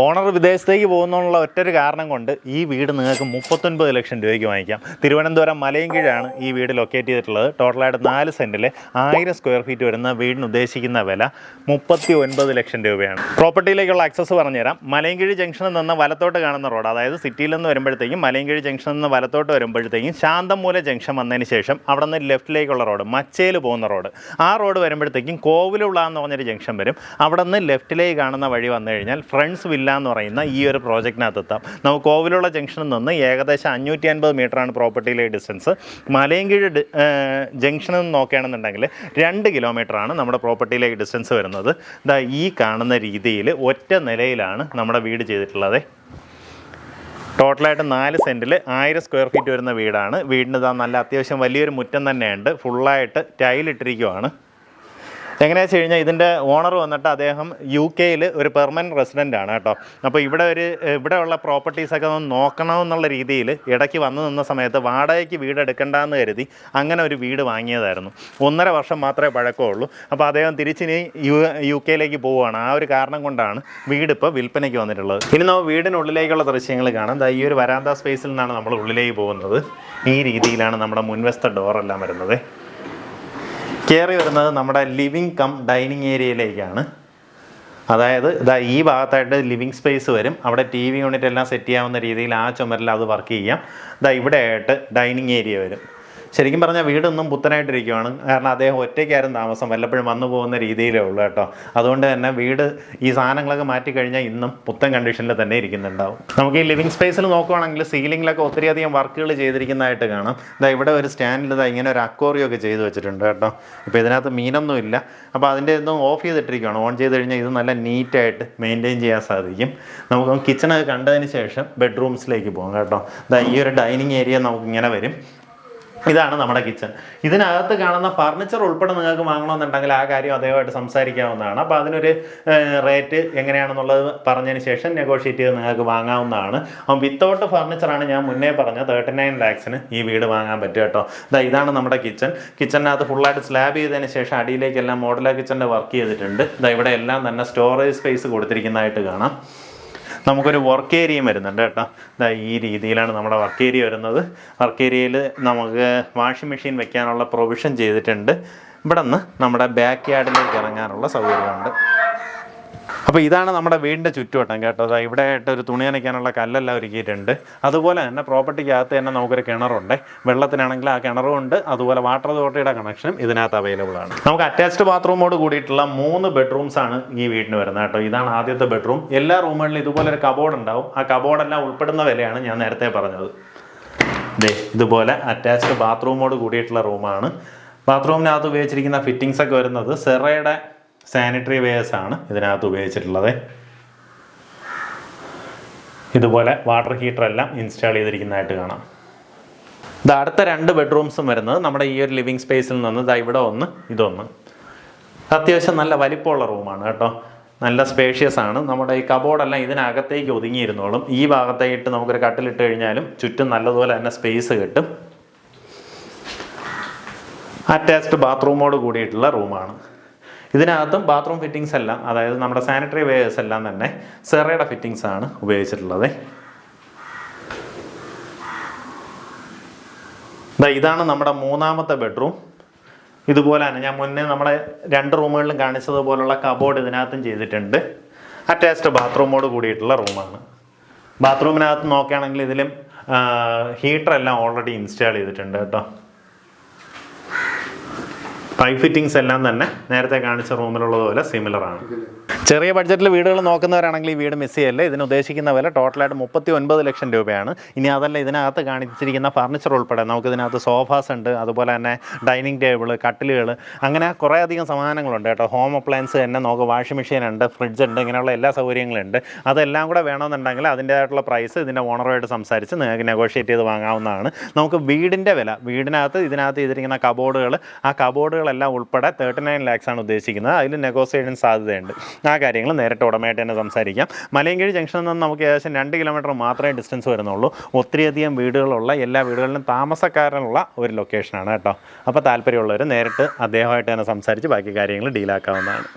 Owner വിദേശത്തേക്ക് പോകുന്നുള്ള ഒറ്റൊരു കാരണം കൊണ്ട് ഈ വീട് നിങ്ങൾക്ക് മുപ്പത്തൊൻപത് ലക്ഷം രൂപയ്ക്ക് വാങ്ങിക്കാം. തിരുവനന്തപുരം മലയൻകീഴാണ് ഈ വീട് ലൊക്കേറ്റ് ചെയ്തിട്ടുള്ളത്. ടോട്ടലായിട്ട് നാല് സെന്റിൽ ആയിരം സ്ക്വയർ ഫീറ്റ് വരുന്ന വീടിന് ഉദ്ദേശിക്കുന്ന വില മുപ്പത്തി ഒൻപത് ലക്ഷം രൂപയാണ്. പ്രോപ്പർട്ടിയിലേക്കുള്ള ആക്സസ് പറഞ്ഞുതരാം. മലയൻകീഴ് ജംഗ്ഷനിൽ നിന്ന് വലത്തോട്ട് കാണുന്ന റോഡ് അതായത് സിറ്റിയിൽ നിന്ന് വരുമ്പോഴത്തേക്കും മലയൻകീഴ് ജംഗ്ഷനിൽ നിന്ന് വലത്തോട്ട് വരുമ്പോഴത്തേക്കും ശാന്തമൂല ജംഗ്ഷൻ വന്നതിന് ശേഷം അവിടെ നിന്ന് ലെഫ്റ്റിലേക്കുള്ള റോഡ് മച്ചയിൽ പോകുന്ന റോഡ് ആ റോഡ് വരുമ്പോഴത്തേക്കും കോവിലുള്ള എന്ന് പറഞ്ഞൊരു ജംഗ്ഷൻ വരും. അവിടെ നിന്ന് ലെഫ്റ്റിലേക്ക് കാണുന്ന വഴി വന്നു കഴിഞ്ഞാൽ ഫ്രണ്ട്സ് എന്ന് പറയുന്ന ഈ ഒരു പ്രോജക്റ്റിനകത്ത് എത്താം നമുക്ക് കോവിലുള്ള ജംഗ്ഷനിൽ നിന്ന് ഏകദേശം അഞ്ഞൂറ്റി അൻപത് മീറ്ററാണ് പ്രോപ്പർട്ടിയിലെ ഡിസ്റ്റൻസ് മലയൻകീഴ് ജംഗ്ഷനിൽ നിന്ന് നോക്കുകയാണെന്നുണ്ടെങ്കിൽ രണ്ട് കിലോമീറ്ററാണ് നമ്മുടെ പ്രോപ്പർട്ടിയിലേക്ക് ഡിസ്റ്റൻസ് വരുന്നത്. ഇതാ ഈ കാണുന്ന രീതിയിൽ ഒറ്റ നിലയിലാണ് നമ്മുടെ വീട് ചെയ്തിട്ടുള്ളത്. ടോട്ടലായിട്ട് നാല് സെന്റിൽ ആയിരം സ്ക്വയർ ഫീറ്റ് വരുന്ന വീടാണ്. വീടിന് ഇതാ നല്ല അത്യാവശ്യം വലിയൊരു മുറ്റം തന്നെയുണ്ട്. ഫുള്ളായിട്ട് ടൈലിട്ടിരിക്കുവാണ് എങ്ങനെയാ വെച്ച് കഴിഞ്ഞാൽ ഇതിന്റെ ഓണർ വന്നിട്ട് അദ്ദേഹം യു കെയിൽ ഒരു പെർമനന്റ് റെസിഡന്റ് ആണ് കേട്ടോ. അപ്പോൾ ഇവിടെ ഒരു ഇവിടെയുള്ള പ്രോപ്പർട്ടീസൊക്കെ ഒന്ന് നോക്കണമെന്നുള്ള രീതിയിൽ ഇടയ്ക്ക് വന്നു നിന്ന സമയത്ത് വാടകയ്ക്ക് വീട് എടുക്കണ്ടെന്ന് കരുതി അങ്ങനെ ഒരു വീട് വാങ്ങിയതായിരുന്നു. ഒന്നര വർഷം മാത്രമേ പഴക്കമുള്ളൂ. അപ്പോൾ അദ്ദേഹം തിരിച്ചിനി യു യു കെയിലേക്ക് പോവുകയാണ്. ആ ഒരു കാരണം കൊണ്ടാണ് വീട് ഇപ്പോൾ വിൽപ്പനയ്ക്ക് വന്നിട്ടുള്ളത്. ഇനി നമ്മൾ വീടിനുള്ളിലേക്കുള്ള ദൃശ്യങ്ങൾ കാണാം. ഈ ഒരു വരാന്ത സ്പേസിൽ നിന്നാണ് നമ്മൾ ഉള്ളിലേക്ക് പോകുന്നത്. ഈ രീതിയിലാണ് നമ്മുടെ മുൻവശത്തെ ഡോറെല്ലാം വരുന്നത്. കയറി വരുന്നത് നമ്മുടെ ലിവിങ് കം ഡൈനിങ് ഏരിയയിലേക്കാണ് അതായത് ഇതാ ഈ ഭാഗത്തായിട്ട് ലിവിങ് സ്പേസ് വരും. അവിടെ ടി വി യൂണിറ്റ് എല്ലാം സെറ്റ് ചെയ്യാവുന്ന രീതിയിൽ ആ ചുമരിൽ അത് വർക്ക് ചെയ്യാം. ഇതാ ഇവിടെ ആയിട്ട് ഡൈനിങ് ഏരിയ വരും. ശരിക്കും പറഞ്ഞാൽ വീടൊന്നും പുത്തനായിട്ടിരിക്കുവാണ്. കാരണം അദ്ദേഹം ഒറ്റയ്ക്കായിരുന്നു താമസം. വല്ലപ്പോഴും വന്നു പോകുന്ന രീതിയിലേ ഉള്ളൂ കേട്ടോ. അതുകൊണ്ട് തന്നെ വീട് ഈ സാധനങ്ങളൊക്കെ മാറ്റി കഴിഞ്ഞാൽ ഇന്നും പുത്തൻ കണ്ടീഷനിൽ തന്നെ ഇരിക്കുന്നുണ്ടാവും. നമുക്ക് ഈ ലിവിങ് സ്പേസിൽ നോക്കുവാണെങ്കിൽ സീലിംഗിലൊക്കെ ഒത്തിരിയധികം വർക്കുകൾ ചെയ്തിരിക്കുന്നതായിട്ട് കാണാം. ഇതാ ഇവിടെ ഒരു സ്റ്റാൻഡിൽ ഇതാ ഇങ്ങനെ ഒരു അക്വോറിയം ഒക്കെ ചെയ്ത് വെച്ചിട്ടുണ്ട് കേട്ടോ. ഇപ്പോൾ ഇതിനകത്ത് മീനൊന്നും ഇല്ല. അപ്പോൾ അതിന്റെ ഇതും ഓഫ് ചെയ്തിട്ടിരിക്കുകയാണ് ഓൺ ചെയ്ത് കഴിഞ്ഞാൽ ഇത് നല്ല നീറ്റായിട്ട് മെയിന്റെയിൻ ചെയ്യാൻ സാധിക്കും. നമുക്ക് കിച്ചണൊക്കെ കണ്ടതിന് ശേഷം ബെഡ്റൂംസിലേക്ക് പോകാം കേട്ടോ. ഇതാ ഈ ഒരു ഡൈനിങ് ഏരിയ നമുക്ക് ഇങ്ങനെ വരും. ഇതാണ് നമ്മുടെ കിച്ചൺ. ഇതിനകത്ത് കാണുന്ന ഫർണിച്ചർ ഉൾപ്പെടെ നിങ്ങൾക്ക് വാങ്ങണമെന്നുണ്ടെങ്കിൽ ആ കാര്യം അദ്ദേഹമായിട്ട് സംസാരിക്കാവുന്നതാണ്. അപ്പോൾ അതിനൊരു റേറ്റ് എങ്ങനെയാണെന്നുള്ളത് പറഞ്ഞതിന് ശേഷം നെഗോഷിയേറ്റ് ചെയ്ത് നിങ്ങൾക്ക് വാങ്ങാവുന്നതാണ്. അപ്പം വിത്തൗട്ട് ഫർണിച്ചറാണ് ഞാൻ മുന്നേ പറഞ്ഞ തേർട്ടി നയൻ ലാക്സിന് ഈ വീട് വാങ്ങാൻ പറ്റും കേട്ടോ. ഇതാ ഇതാണ് നമ്മുടെ കിച്ചൺ കിച്ചണിനകത്ത് ഫുള്ളായിട്ട് സ്ലാബ് ചെയ്തതിന് ശേഷം അടിയിലേക്കെല്ലാം മോഡലാ കിച്ചണിന്റെ വർക്ക് ചെയ്തിട്ടുണ്ട്. ഇതാ ഇവിടെ എല്ലാം തന്നെ സ്റ്റോറേജ് സ്പേസ് കൊടുത്തിരിക്കുന്നതായിട്ട് കാണാം. നമുക്കൊരു വർക്ക് ഏരിയയും വരുന്നുണ്ട് കേട്ടോ. ദാ ഈ രീതിയിലാണ് നമ്മുടെ വർക്ക് ഏരിയ വരുന്നത്. വർക്ക് ഏരിയയിൽ നമുക്ക് വാഷിംഗ് മെഷീൻ വെക്കാനുള്ള പ്രൊവിഷൻ ചെയ്തിട്ടുണ്ട്. ഇവിടെ നിന്ന് നമ്മുടെ ബാക്ക് യാർഡിലേക്ക് ഇറങ്ങാനുള്ള സൗകര്യമുണ്ട്. അപ്പോൾ ഇതാണ് നമ്മുടെ വീടിന്റെ ചുറ്റുവട്ടം കേട്ടോ. ഇവിടെ ആയിട്ട് ഒരു തുണി നനയ്ക്കാനുള്ള കല്ലെല്ലാം ഒരുക്കിയിട്ടുണ്ട്. അതുപോലെ തന്നെ പ്രോപ്പർട്ടിക്കകത്ത് തന്നെ നമുക്കൊരു കിണറുണ്ട്. വെള്ളത്തിനാണെങ്കിൽ ആ കിണറും ഉണ്ട്. അതുപോലെ വാട്ടർ അതോറിറ്റിയുടെ കണക്ഷനും ഇതിനകത്ത് അവൈലബിൾ ആണ്. നമുക്ക് അറ്റാച്ച്ഡ് ബാത്റൂമോട് കൂടിയിട്ടുള്ള മൂന്ന് ബെഡ്റൂംസ് ആണ് ഈ വീടിന് വരുന്നത് കേട്ടോ. ഇതാണ് ആദ്യത്തെ ബെഡ്റൂം എല്ലാ റൂമുകളിലും ഇതുപോലെ ഒരു കബോർഡ് ഉണ്ടാവും. ആ കബോർഡെല്ലാം ഉൾപ്പെടുന്ന വിലയാണ് ഞാൻ നേരത്തെ പറഞ്ഞത്. ദേ ഇതുപോലെ അറ്റാച്ച്ഡ് ബാത്റൂമോട് കൂടിയിട്ടുള്ള റൂമാണ് ബാത്റൂമിനകത്ത് ഉപയോഗിച്ചിരിക്കുന്ന ഫിറ്റിങ്സ് ഒക്കെ വരുന്നത് സെറയുടെ സാനിറ്ററി വെയേഴ്സ് ആണ് ഇതിനകത്ത് ഉപയോഗിച്ചിട്ടുള്ളത്. ഇതുപോലെ വാട്ടർ ഹീറ്റർ എല്ലാം ഇൻസ്റ്റാൾ ചെയ്തിരിക്കുന്നതായിട്ട് കാണാം. ഇത് അടുത്ത രണ്ട് ബെഡ്റൂംസും വരുന്നത് നമ്മുടെ ഈ ഒരു ലിവിങ് സ്പേസിൽ നിന്ന് ഇതാ ഇവിടെ ഒന്ന് ഇതൊന്ന്. അത്യാവശ്യം നല്ല വലിപ്പമുള്ള റൂമാണ് കേട്ടോ. നല്ല സ്പേഷ്യസ് ആണ്. നമ്മുടെ ഈ കബോർഡെല്ലാം ഇതിനകത്തേക്ക് ഒതുങ്ങിയിരുന്നോളും. ഈ ഭാഗത്തേക്ക് നമുക്കൊരു കട്ടിലിട്ട് കഴിഞ്ഞാലും ചുറ്റും നല്ലതുപോലെ തന്നെ സ്പേസ് കിട്ടും. അറ്റാച്ച്ഡ് ബാത്റൂമോട് കൂടിയിട്ടുള്ള റൂമാണ് ഇതിനകത്തും ബാത്റൂം ഫിറ്റിങ്സ് എല്ലാം അതായത് നമ്മുടെ സാനിറ്ററി വെയേഴ്സ് എല്ലാം തന്നെ സെറയുടെ ഫിറ്റിങ്സ് ആണ് ഉപയോഗിച്ചിട്ടുള്ളത്. ഇതാണ് നമ്മുടെ മൂന്നാമത്തെ ബെഡ്റൂം ഇതുപോലെ തന്നെ ഞാൻ മുന്നേ നമ്മുടെ രണ്ട് റൂമുകളിലും കാണിച്ചതുപോലുള്ള കബോർഡ് ഇതിനകത്തും ചെയ്തിട്ടുണ്ട്. അറ്റാച്ച്ഡ് ബാത്റൂമോട് കൂടിയിട്ടുള്ള റൂമാണ്. ബാത്റൂമിനകത്ത് നോക്കുകയാണെങ്കിൽ ഇതിലും ഹീറ്റർ എല്ലാം ഓൾറെഡി ഇൻസ്റ്റാൾ ചെയ്തിട്ടുണ്ട് കേട്ടോ. പൈപ്പ് ഫിറ്റിങ്സ് എല്ലാം തന്നെ നേരത്തെ കാണിച്ച റൂമിലുള്ളതുപോലെ സിമിലർ ആണ്. ചെറിയ ബഡ്ജറ്റിൽ വീടുകൾ നോക്കുന്നവരാണെങ്കിൽ ഈ വീട് മിസ് ചെയ്യല്ലേ? ഇതിന് ഉദ്ദേശിക്കുന്ന വില ടോട്ടലായിട്ട് മുപ്പത്തി ഒൻപത് ലക്ഷം രൂപയാണ്. ഇനി അതല്ല ഇതിനകത്ത് കാണിച്ചിരിക്കുന്ന ഫർണിച്ചർ ഉൾപ്പെടെ നമുക്ക് ഇതിനകത്ത് സോഫാസ് ഉണ്ട് അതുപോലെ തന്നെ ഡൈനിങ് ടേബിൾ കട്ടിലുകൾ അങ്ങനെ കുറേ അധികം സമാധാനങ്ങളുണ്ട് കേട്ടോ. ഹോം അപ്ലയൻസ് തന്നെ നമുക്ക് വാഷിംഗ് മെഷീൻ ഉണ്ട് ഫ്രിഡ്ജ് ഉണ്ട് ഇങ്ങനെയുള്ള എല്ലാ സൗകര്യങ്ങളുണ്ട്. അതെല്ലാം കൂടെ വേണമെന്നുണ്ടെങ്കിൽ അതിന്റേതായിട്ടുള്ള പ്രൈസ് ഇതിന്റെ ഓണറുമായിട്ട് സംസാരിച്ച് നിങ്ങൾക്ക് നെഗോഷിയേറ്റ് ചെയ്ത് വാങ്ങാവുന്നതാണ്. നമുക്ക് വീടിന്റെ വില വീടിനകത്ത് ഇതിനകത്ത് ചെയ്തിരിക്കുന്ന കബോർഡുകൾ ആ കബോർഡുകളെല്ലാം ഉൾപ്പെടെ തേർട്ടി നയൻ ലാക്സ് ആണ് ഉദ്ദേശിക്കുന്നത്. അതിൽ നെഗോസിയേഷൻ സാധ്യതയുണ്ട്. ആ കാര്യങ്ങൾ നേരിട്ട് ഉടമയായിട്ട് തന്നെ സംസാരിക്കാം. മലയൻകീഴ് ജംഗ്ഷനിൽ നിന്ന് നമുക്ക് ഏകദേശം രണ്ട് കിലോമീറ്റർ മാത്രമേ ഡിസ്റ്റൻസ് വരുന്നുള്ളൂ. ഒത്തിരിയധികം വീടുകളുള്ള എല്ലാ വീടുകളിലും താമസക്കാരനുള്ള ഒരു ലൊക്കേഷനാണ് കേട്ടോ. അപ്പോൾ താല്പര്യമുള്ളവർ നേരിട്ട് അദ്ദേഹമായിട്ട് തന്നെ സംസാരിച്ച് ബാക്കി കാര്യങ്ങൾ ഡീലാക്കാവുന്നതാണ്